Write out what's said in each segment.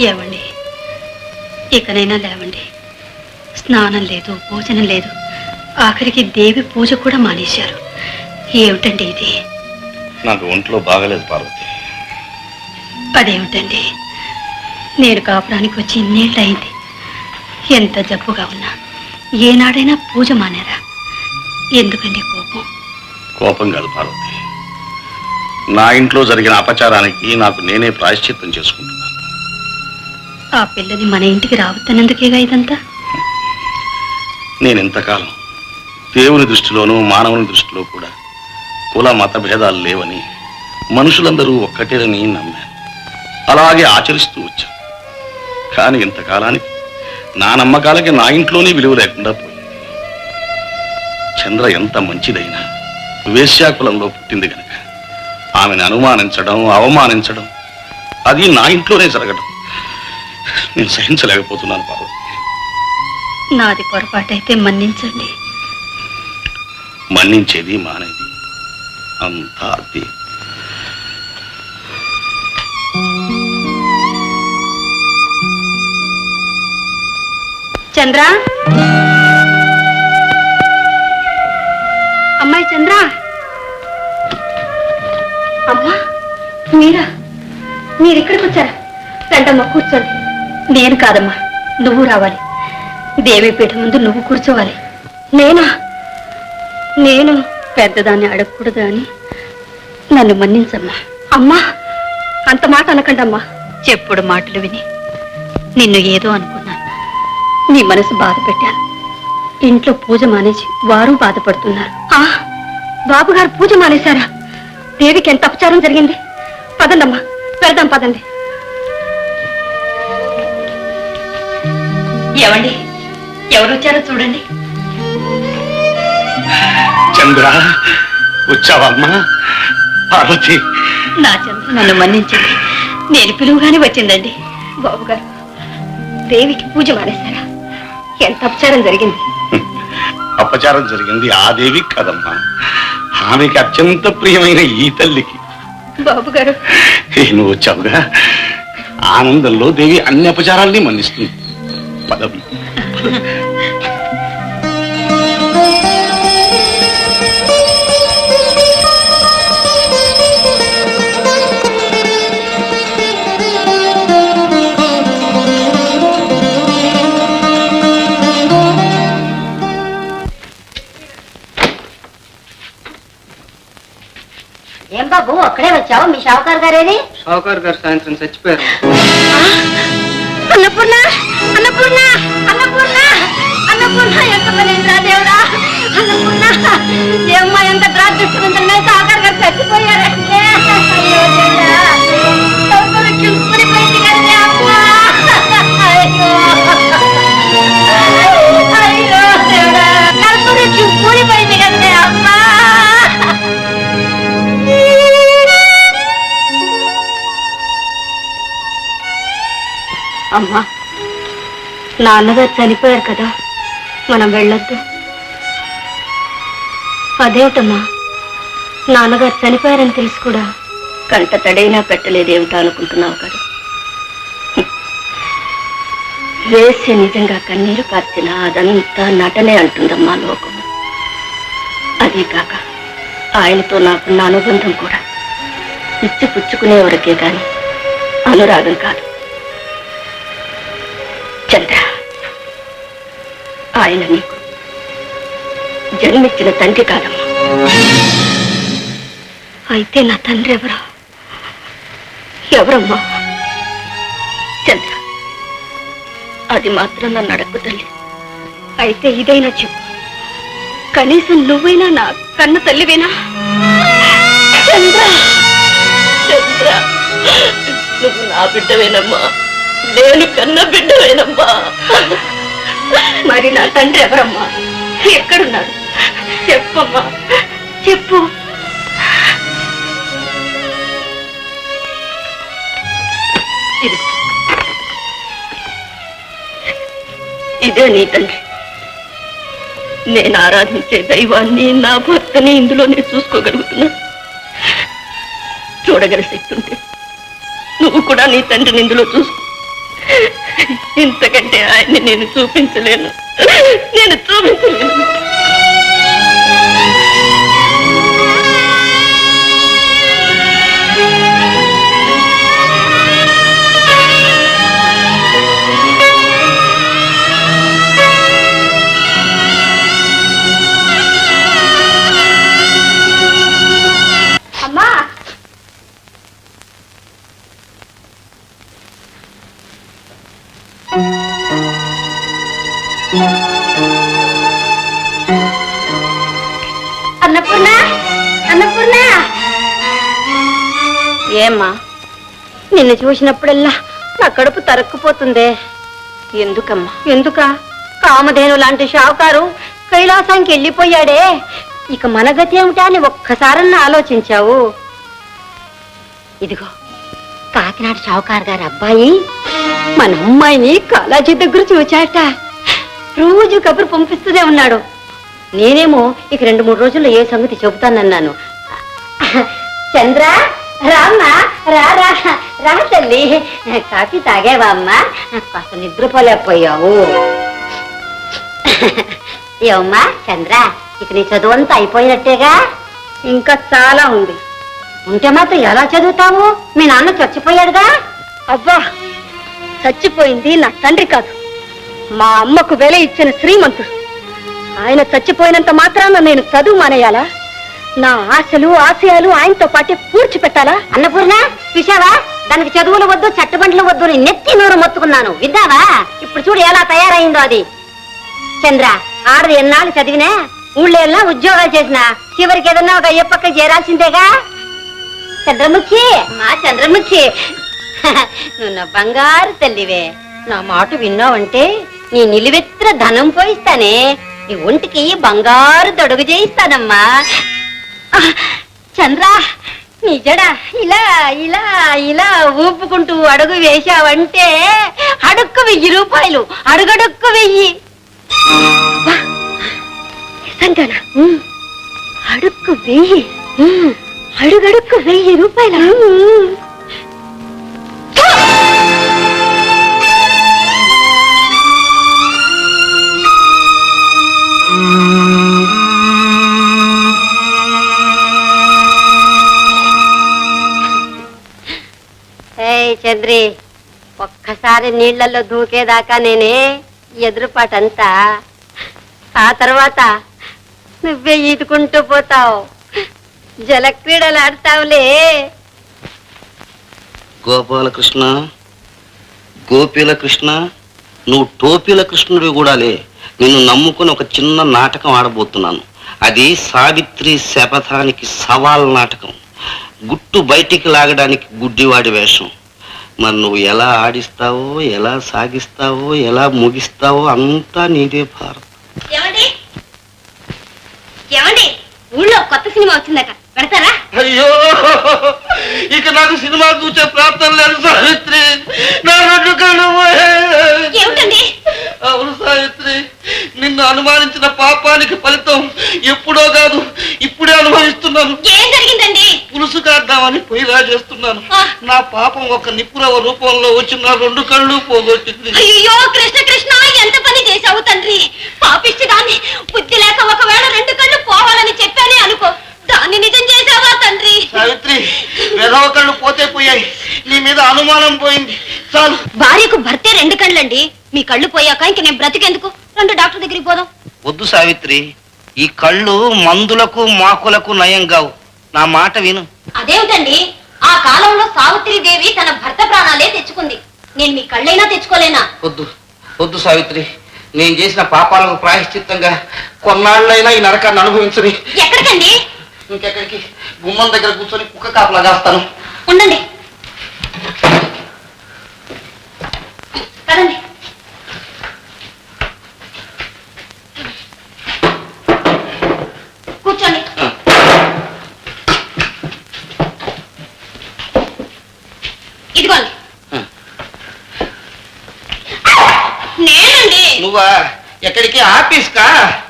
ఏమండి? ఇకనైనా లేవండి. స్నానం లేదు భోజనం లేదు. ఆఖరికి దేవి పూజ కూడా మానేశారు. ఏమిటండి ఇది? నాకు ఒంట్లో బాగలేదు పార్వతి. అదేమిటండి? నేను కాపురానికి వచ్చి ఇన్నేళ్ళు అయింది ఎంత జబ్బుగా ఉన్నా. ఏనాడైనా పూజ మానేరా. ఎందుకండి కోపం? కోపం కాదు పార్వతి. నా ఇంట్లో జరిగిన అపచారానికి నాకు నేనే ప్రాయశ్చిత్తం చేసుకుంటున్నాను ఆ పిల్లని మన ఇంటికి రావద్దనందుకేగా ఇదంతా? నేను ఇంతకాలం దేవుని దృష్టిలోనూ మానవుని దృష్టిలో కూడా కుల మత భేదాలు లేవని మనుషులందరూ ఒక్కటేనని నమ్మాను. అలాగే ఆచరిస్తూ వచ్చాను. కానీ ఇంతకాలానికి నా నమ్మకాలకి నా ఇంట్లోనే విలువ లేకుండా పోయింది. చంద్ర ఎంత మంచిదైనా వేశ్యాకులంలో పుట్టింది గనక ఆమెను అనుమానించడం అవమానించడం అది నా ఇంట్లోనే జరగడం నేను సహించలేకపోతున్నాను పార్వతి నాది పొరపాటైతే మన్నించండి. మన్నించేది మానేది. అంతా అదే. చంద్ర? అమ్మాయి చంద్ర? అమ్మా మీరా? మీరు ఇక్కడికి వచ్చారా రండమ్మా కూర్చోండి. నేను కాదమ్మా నువ్వు రావాలి. దేవీపీఠ ముందు నువ్వు కూర్చోవాలి. నేనా? నేను పెద్దదాన్ని అడగకూడదు అని నన్ను మన్నించమ్మా. అమ్మా అంత మాట అనకండమ్మా. చెప్పుడు మాటలు విని నిన్ను ఏదో అనుకున్నాను. నీ మనసు బాధ పెట్టాను. ఇంట్లో పూజ మానేసి వారు బాధపడుతున్నారు. ఆ బాబుగారు పూజ మానేశారా? దేవికి ఎంత అపచారం జరిగింది? పదండమ్మా పెడదాం పదండి. ఏమండి? ఎవరు వచ్చారో చూడండి. చంద్ర వచ్చావమ్మా పార్వతి. నా చంద్ర నన్ను మన్నించండి నేను పిలువుగానే వచ్చిందండి. బాబు గారు దేవికి పూజ మానేశారా? ఎంత అపచారం జరిగింది. అపచారం జరిగింది ఆ దేవి కదమ్మా. ఆమెకి అత్యంత ప్రియమైన ఈ తల్లికి. బాబు గారు నువ్వు వచ్చావుగా? ఆనందంలో దేవి అన్ని అపచారాల్ని మన్నిస్తుంది. పదవి. ఏం బాబు అక్కడే వచ్చావు? మీ షావుకారు గారేది? షావుకార్ గారు సాయంత్రం చచ్చిపోయారు. అన్నపూర్ణ? అన్నపూర్ణ అన్నపూర్ణ అన్నపూర్ణ ఎంత పనిరా దేవుడా? అన్నపూర్ణ ఏమ్మా ఎంత ప్రార్థిస్తుంటే సాగర్ గారు చచ్చిపోయారంటే అమ్మా. నాన్నగారు చనిపోయారు కదా మనం వెళ్ళొద్దు. అదేమిటమ్మా నాన్నగారు చనిపోయారని తెలిసి కూడా కంట తడైనా పెట్టలేదేమిటో అనుకుంటున్నావు కదా. వేసి నిజంగా కన్నీరు కార్చిన అదంతా నటనే అంటుందమ్మా లోకం అదే కాక ఆయనతో నాకున్న అనుబంధం కూడా ఇచ్చి పుచ్చుకునే వరకే అనురాగం కాదు. చంద్ర ఆయన నీకు జన్మించిన తండ్రి కాదమ్మా. అయితే నా తండ్రి ఎవరు? ఎవరమ్మా? చంద్ర అది మాత్రం నన్ను అడగకు తల్లి. అయితే ఇదైనా చెప్పు. కనీసం నువ్వైనా నా కన్న తల్లివేనా? చంద్ర చంద్ర నువ్వు నా బిడ్డవేనమ్మా. నేను కన్న బిడ్డవేనమ్మా. మరి నా తండ్రి ఎవరమ్మా? ఎక్కడున్నాడు? చెప్పమ్మా. చెప్పు. ఇదే నీ తండ్రి. నేను ఆరాధించే దైవాన్ని నా భర్తని ఇందులోనే చూసుకోగలుగుతున్నా. చూడగల శక్తి ఉంటే నువ్వు కూడా నీ తండ్రిని ఇందులో చూసుకో. ఇంతకంటే ఆయన్ని నేను చూపించలేను. నేను చూపించలేను. ఏమ్మా? నిన్ను చూసినప్పుడల్లా నా కడుపు తరక్కుపోతుందే. ఎందుకమ్మా? ఎందుక? కామధేను లాంటి షావుకారు కైలాసానికి వెళ్ళిపోయాడే. ఇక మన గతి ఏమిటా అని ఒక్కసారన్నా ఆలోచించావు. ఇదిగో కాకినాడ షావుకారు గారి అబ్బాయి మన అమ్మాయిని కాలాజీ దగ్గర చూచాట రోజు కబురు పంపిస్తూనే ఉన్నాడు. నేనేమో ఇక రెండు మూడు రోజుల్లో ఏ సంగతి చెబుతానన్నాను. చంద్ర! రామ్మా రా రా రా తల్లి. కాఫీ తాగావా అమ్మా? కాస్త నిద్రపోలేకపోయావు ఏమమ్మా చంద్ర ఇక నీ చదువు అంతా అయిపోయినట్టేగా? ఇంకా చాలా ఉంది. ఉంటే మాత్రం ఎలా చదువుతావు? మీ నాన్న చచ్చిపోయాడుగా? అబ్బా చచ్చిపోయింది నా తండ్రి కాదు. మా అమ్మకు వెల ఇచ్చిన శ్రీమంతుడు. ఆయన చచ్చిపోయినంత మాత్రాన నేను చదువు మానేయాలా? నా ఆశలు ఆశయాలు ఆయనతో పాటే పూడ్చి పెట్టాలా? అన్నపూర్ణ చూసావా దానికి చదువులు వద్దు చట్టబండ్లు వద్దు అని నెత్తి నూరు మొత్తుకున్నాను. విద్దావా ఇప్పుడు చూడు ఎలా తయారైందో అది. చంద్ర ఆడది ఎన్నాళ్ళు చదివినా ఊళ్ళో ఎలా ఉద్యోగాలు చేసినా చివరికి ఏదన్నా ఒక అయ్యప్పక్క చేరాల్సిందేగా? చంద్రముఖి మా చంద్రముఖి. నువ్వు నా బంగారు తల్లివే. నా మాట విన్నావంటే నీ నిలువెత్తిన ధనం పోయిస్తానే. నీ ఒంటికి బంగారు దొడుగు చేయిస్తానమ్మా. చంద్ర నీ జడ ఇలా ఇలా ఇలా ఊపుకుంటూ అడుగు వేశావంటే అడుక్కు వెయ్యి రూపాయలు అడుగడుక్కు వెయ్యి. నిజంగానా? అడుక్కు వెయ్యి. అడుగడుక్కు వెయ్యి రూపాయల? ఏయ్ చంద్రి ఒక్కసారి నీళ్ళలో దూకేదాకా నేనే ఎదురుపాటంతా. ఆ తర్వాత నువ్వే ఈదుకుంటూ పోతావు. జలక్రీడలు ఆడతావులే గోపాలకృష్ణ గోపీల కృష్ణ నువ్వు టోపీల కృష్ణుడు కూడాలే. నిన్ను నమ్ముకుని ఒక చిన్న నాటకం ఆడబోతున్నాను. అది సావిత్రి శపథానికి సవాల్ నాటకం. గుట్టు బయటికి లాగడానికి గుడ్డివాడి వేషం. మరి నువ్వు ఎలా ఆడిస్తావో ఎలా సాగిస్తావో ఎలా ముగిస్తావో అంతా నీదే భారత్. ఊళ్ళో కొత్త సినిమా వచ్చిందట. పెడతారా? అయ్యో! ఇక నాకు సినిమా చూసే ప్రాప్తం లేదు సావిత్రి. నా రెండు కళ్ళు ఏమిటండి? అవును సావిత్రి. నిన్ను అనుమానించిన పాపానికి ఫలితం ఎప్పుడో కాదు. ఇప్పుడే అనుభవిస్తున్నాను. ఏం జరిగిందండి? పులుసు కాద్దామని పొయ్యిలా చేస్తున్నాను. నా పాపం ఒక నిపురవ రూపంలో వచ్చి నా రెండు కళ్ళు పోగొట్టింది. అయ్యో కృష్ణ కృష్ణ ఎంత పని చేశావు తండ్రి? పాపిష్టి దాన్ని బుద్ధి లేక ఒకవేళ రెండు కళ్ళు పోవాలని చెప్పానే అనుకో. దాన్ని నిజం చేశావా తండ్రి? సావిత్రి వెధవ కళ్ళు పోతే పోయాయి. నీ మీద అనుమానం పోయింది. చాలు. భార్యకు భర్తే రెండు కళ్ళండి. మీ కళ్ళు పోయాక ఇంక నేను బ్రతికెందుకు? రెండు డాక్టర్ దగ్గరికి పోదాం. వద్దు సావిత్రి. ఈ కళ్ళు మందులకు మాకులకు నయం కావు. నా మాట విను. అదేమిటండి? ఆ కాలంలో సావిత్రి దేవి తన భర్త ప్రాణాలే తెచ్చుకుంది. నేను మీ కళ్ళైనా తెచ్చుకోలేనా? వద్దు వద్దు సావిత్రి. నేను చేసిన పాపాలకు ప్రాయశ్చిత్తంగా కొన్నాళ్ళైనా ఈ నరకాన్ని అనుభవించని. ఎక్కడికండి? ఇంకెక్కడికి? గుమ్మం దగ్గర కూర్చొని కుక్క కాపలా కాస్తాను. ఉండండి పదండి కూర్చోండి ఇదిగోండి నేనండి నువ్వా ఎక్కడికి? ఆఫీస్ కా?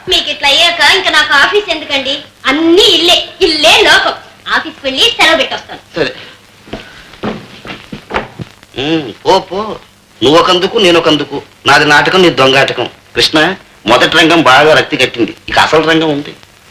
మీకు ఇట్లా అయ్యాక ఇంకా నాకు ఆఫీస్ ఎందుకండి? అన్ని ఇల్లే. ఇల్లే లోకం. ఆఫీస్కి వెళ్ళి సెలవు పెట్టొస్తాను. సరే. ఉమ్, పో పో. నువ్వు ఒకందుకు నేను ఒకందుకు నాది నాటకం నీ దొంగాటకం. కృష్ణ మొదటి రంగం బాగా రక్తి కట్టింది. ఇక అసలు రంగం ఉంది.